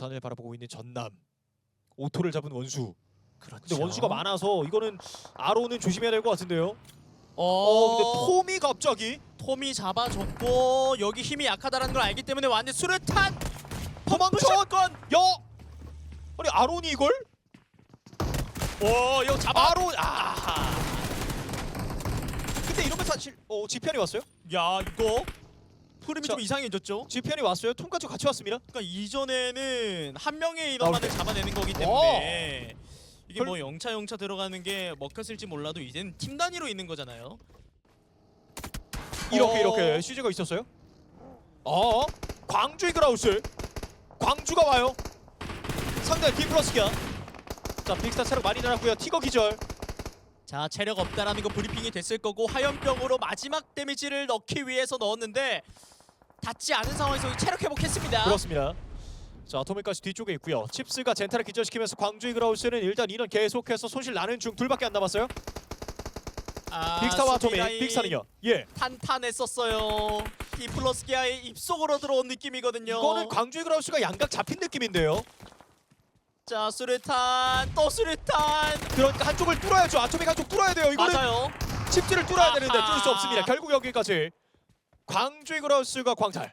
부산을 바라보고 있는 전남. 오토를 잡은 원수. 그렇죠. 근데 원수가 많아서 이거는 아로는 조심해야 될 것 같은데요. 어, 어, 근데 톰이 갑자기 톰이 잡아줬고 여기 힘이 약하다는 걸 알기 때문에 완전 수류탄 도망쳐. 건 야. 아니 아론이 이걸? 오 이거 잡아 아론 아. 근데 이러면 사실 어 지편이 왔어요? 야 이거 흐름이 자. 좀 이상해졌죠 지편이 왔어요. 톰까지 같이 왔습니다. 그러니까 이전에는 한 명의 인원만을 나올 잡아내는 거기 때문에 이게 뭐 영차 영차 들어가는 게 먹혔을지 몰라도 이제는 팀 단위로 있는 거잖아요 이렇게 어. 이렇게 CG가 있었어요. 어? 광주 이그라우스. 광주가 와요. 상대 디플러스기야. 자 빅스타 체력 많이 날았고요. 티거 기절. 자 체력 없다라는 거 브리핑이 됐을 거고 화염병으로 마지막 데미지를 넣기 위해서 넣었는데 닿지 않은 상황에서 체력 회복했습니다 그렇습니다. 자 토미까지 뒤쪽에 있고요. 칩스가 젠타를 기절시키면서 광주 이 그라우스는 일단 인원 계속해서 손실 나는 중 둘밖에 안 남았어요. 아, 빅스타와 수비 토미. 라인 빅스타는요. 예. 탄탄했었어요 디플러스 기아의 입속으로 들어온 느낌이거든요 이거는 광주 이 그라우스가 양각 잡힌 느낌인데요. 자 수류탄 또 수류탄 그러니까 한쪽을 뚫어야죠. 아토믹 한쪽 뚫어야 돼요. 이거는 맞아요 칩지를 뚫어야 되는데 아하. 뚫을 수 없습니다. 결국 여기까지 광주 이 그라우스가 광탈.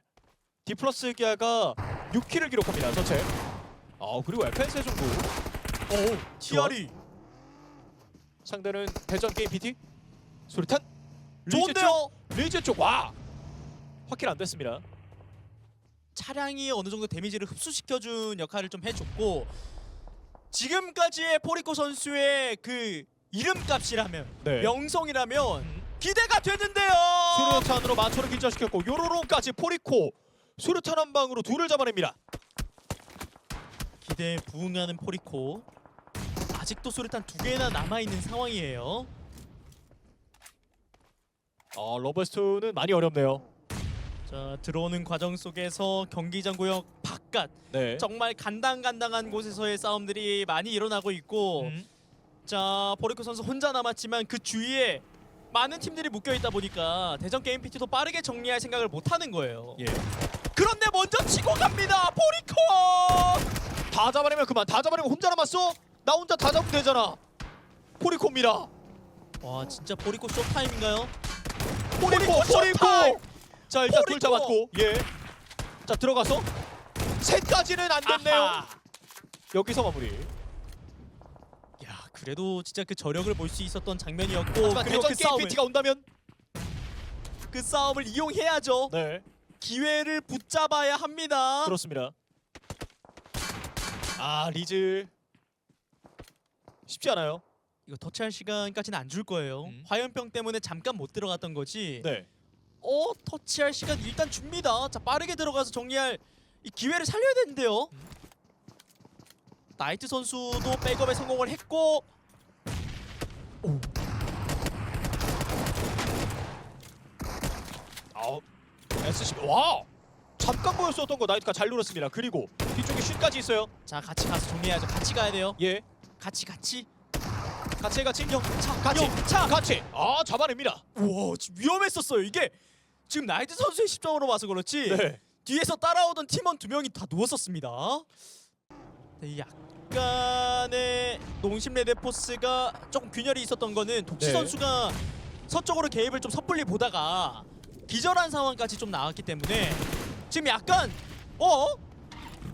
디플러스 기아가 6킬을 기록합니다. 전체. 아 그리고 에펜세 정도. 오 티아리 상대는 대전 게임 PT. 수류탄. 좋은데요 리즈 쪽 와. 확킬 안 됐습니다. 차량이 어느 정도 데미지를 흡수시켜준 역할을 좀 해줬고 지금까지의 포리코 선수의 그 이름값이라면 네. 명성이라면 기대가 되는데요. 수류탄으로 마초를 긴장시켰고 요로로까지 포리코 수류탄 한 방으로 둘을 잡아냅니다. 기대에 부응하는 포리코 아직도 수류탄 두 개나 남아 있는 상황이에요. 어 러버스트는 많이 어렵네요. 자 들어오는 과정 속에서 경기장 구역 바깥 네. 정말 간당간당한 곳에서의 싸움들이 많이 일어나고 있고 음. 자 포리코 선수 혼자 남았지만 그 주위에 많은 팀들이 묶여 있다 보니까 대전 게임 PT도 빠르게 정리할 생각을 못 하는 거예요. 예. 그런데 먼저 치고 갑니다. 포리코. 다 잡아내면 그만. 다 잡아내면 혼자 남았어? 나 혼자 다 잡으면 되잖아. 포리코입니다. 와 진짜 포리코 쇼타임인가요? 포리코 포리코. 쇼타임! 자 일단 둘 포리코! 잡았고, 예. 자 들어가서 셋까지는 안 됐네요. 아하. 여기서 마무리. 야 그래도 진짜 그 저력을 볼 수 있었던 장면이었고 하지만 그리고 대전 그 게임 싸움을 PT가 온다면, 그 싸움을 이용해야죠. 네, 기회를 붙잡아야 합니다. 그렇습니다. 아 리즈 쉽지 않아요. 이거 터치할 시간까지는 안 줄 거예요. 음. 화염병 때문에 잠깐 못 들어갔던 거지. 네. 어 터치할 시간 일단 줍니다. 자 빠르게 들어가서 정리할 이 기회를 살려야 되는데요. 나이트 선수도 백업에 성공을 했고 아우 SCB 와 잠깐 보였었던 거 나이트가 잘 누렸습니다. 그리고 뒤쪽에 슛까지 있어요. 자 같이 가서 정리해야죠. 같이 가야 돼요. 예, 같이 같이. 같이 같이 차 같이 차. 같이 아 잡아냅니다. 우와 지금 위험했었어요. 이게 지금 나이트 선수의 십정으로 봐서 그렇지. 네. 뒤에서 따라오던 팀원 두 명이 다 누웠었습니다. 네, 약간의 농심 레드포스가 조금 균열이 있었던 거는 독시 네. 선수가 서쪽으로 개입을 좀 섣불리 보다가 기절한 상황까지 좀 나왔기 때문에 지금 약간 어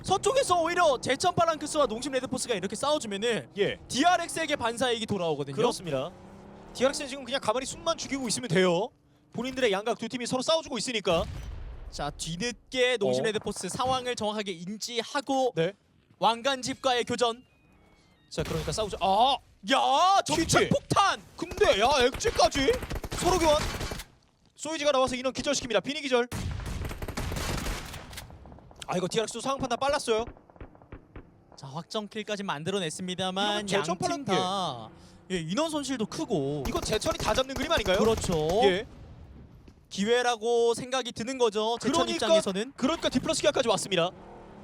서쪽에서 오히려 제천 파랑크스와 농심 레드포스가 이렇게 싸워주면은 예, DRX에게 반사이익이 돌아오거든요. 그렇습니다. DRX는 지금 그냥 가만히 숨만 죽이고 있으면 돼요. 본인들의 양각 두 팀이 서로 싸워주고 있으니까. 자 뒤늦게 농심 어. 레드포스 상황을 정확하게 인지하고 네. 왕관집과의 교전. 자, 그러니까 싸우자. 아, 야 퀴즈. 정찰 폭탄. 근데 야 엑지까지 서로 교환. 소이지가 나와서 인원 기절시킵니다. 비니 기절. 아 이거 DRX도 상황 판단 빨랐어요. 자 확정킬까지 만들어냈습니다만 이러면 제천 양팀 다 예, 인원 손실도 크고 이거 제철이 다 잡는 그림 아닌가요? 그렇죠. 예. 기회라고 생각이 드는 거죠. 제천 그러니까- 입장에서는 그러니까 디플러스 기아까지 왔습니다.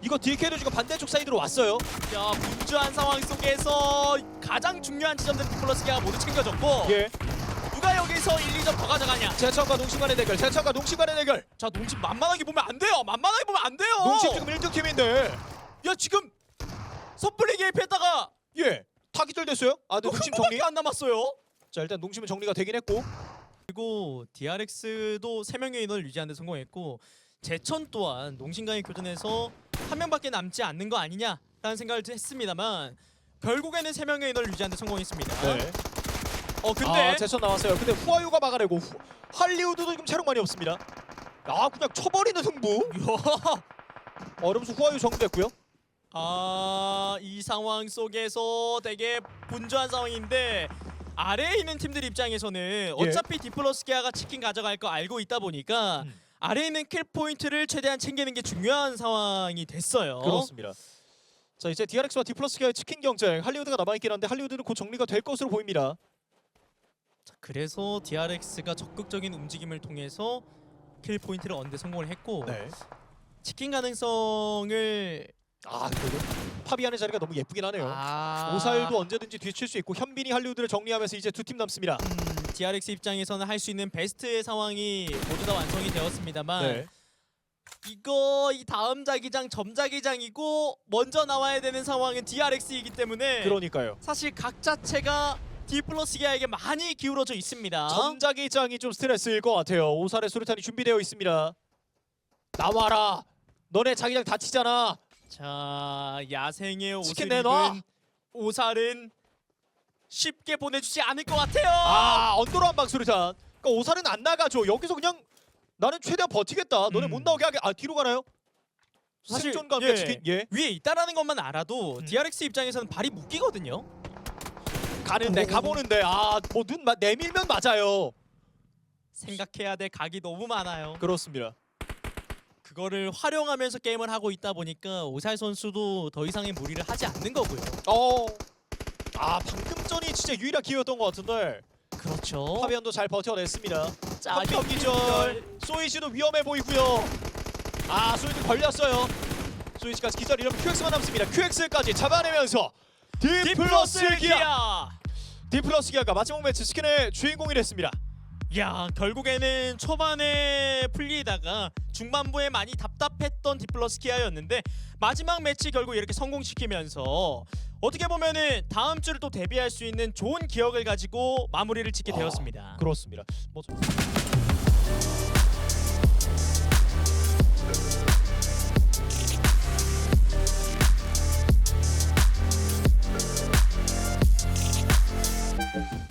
이거 DK도 지금 반대쪽 사이드로 왔어요. 야 분주한 상황 속에서 가장 중요한 지점들 디플러스기가 모두 챙겨졌고 예. 누가 여기서 1, 2점 더 가져가냐. 제천과 농심 간의 대결. 제천과 농심 간의 대결. 자 농심 만만하게 보면 안 돼요. 만만하게 보면 안 돼요. 농심 지금 1등 팀인데 야 지금 섣불리 개입했다가 예. 다 기절 됐어요. 아, 네, 농심. 정리 안 남았어요. 자, 일단 농심은 정리가 되긴 했고. 그리고 DRX도 3명의 인원을 유지하는 데 성공했고 제천 또한 농심과의 교전에서 한 명밖에 남지 않는 거 아니냐라는 생각을 했습니다만 결국에는 3명의 인원을 유지하는 데 성공했습니다. 네. 어 근데 아, 제천 나왔어요. 근데 후아유가 막아내고 후, 할리우드도 지금 체력 많이 없습니다. 아, 그냥 쳐버리는 승부. 이야, 어, 이러면서 후아유 정리됐고요. 아, 이 상황 속에서 되게 분주한 상황인데 아래에 있는 팀들 입장에서는 어차피 디플러스 기아가 치킨 가져갈 거 알고 있다 보니까 음. 아래에 있는 킬 포인트를 최대한 챙기는 게 중요한 상황이 됐어요. 그렇습니다. 자, 이제 DRX와 디플러스 기아의 치킨 경쟁. 할리우드가 남아있긴 한데 할리우드는 곧 정리가 될 것으로 보입니다. 그래서 DRX가 적극적인 움직임을 통해서 킬 포인트를 얻는 데 성공을 했고 네. 치킨 가능성을 아, 그래도 파비안의 자리가 너무 예쁘긴 하네요. 아... 오사일도 언제든지 뒤칠 수 있고 현빈이 할리우드를 정리하면서 이제 두 팀 남습니다. 음, DRX 입장에서는 할 수 있는 베스트의 상황이 모두 다 완성이 되었습니다만 네. 이거 이 다음 자기장 점자기장이고 먼저 나와야 되는 상황은 DRX이기 때문에 그러니까요. 사실 각 자체가 D 플러스 기아에게 많이 기울어져 있습니다. 점자기장이 좀 스트레스일 것 같아요. 오살의 수류탄이 준비되어 있습니다. 나와라. 너네 자기장 다치잖아. 자 야생의 옷을 치킨 내놔. 입은 오살은 쉽게 보내주지 않을 것 같아요. 아 언더로 한 방 수류탄. 그러니까 오살은 안 나가죠. 여기서 그냥 나는 최대한 버티겠다. 너네 음. 못 나오게 하게. 아 뒤로 가나요? 사실, 생존과 예. 치킨. 예. 위에 있다라는 것만 알아도 음. DRX 입장에서는 발이 묶이거든요. 가는데 오. 가보는데 아뭐눈 내밀면 맞아요. 생각해야 될 각이 너무 많아요. 그렇습니다. 그거를 활용하면서 게임을 하고 있다 보니까 오살 선수도 더 이상의 무리를 하지 않는 거고요. 어. 아 방금 전이 진짜 유일한 기회였던 것 같은데 그렇죠. 파비안도 잘 버텨냈습니다. 자, 한명 기절. 소이지도 위험해 보이고요. 아 소이지 걸렸어요. 소이지까지 기절 이러면 QX만 남습니다. QX까지 잡아내면서 디플러스 기아. 기아. 디플러스 기아가 마지막 매치 스킨의 주인공이 됐습니다. 야 결국에는 초반에 풀리다가 중반부에 많이 답답했던 디플러스 키아였는데 마지막 매치 결국 이렇게 성공시키면서 어떻게 보면은 다음 주를 또 데뷔할 수 있는 좋은 기억을 가지고 마무리를 짓게 아, 되었습니다. 그렇습니다. 뭐 좀-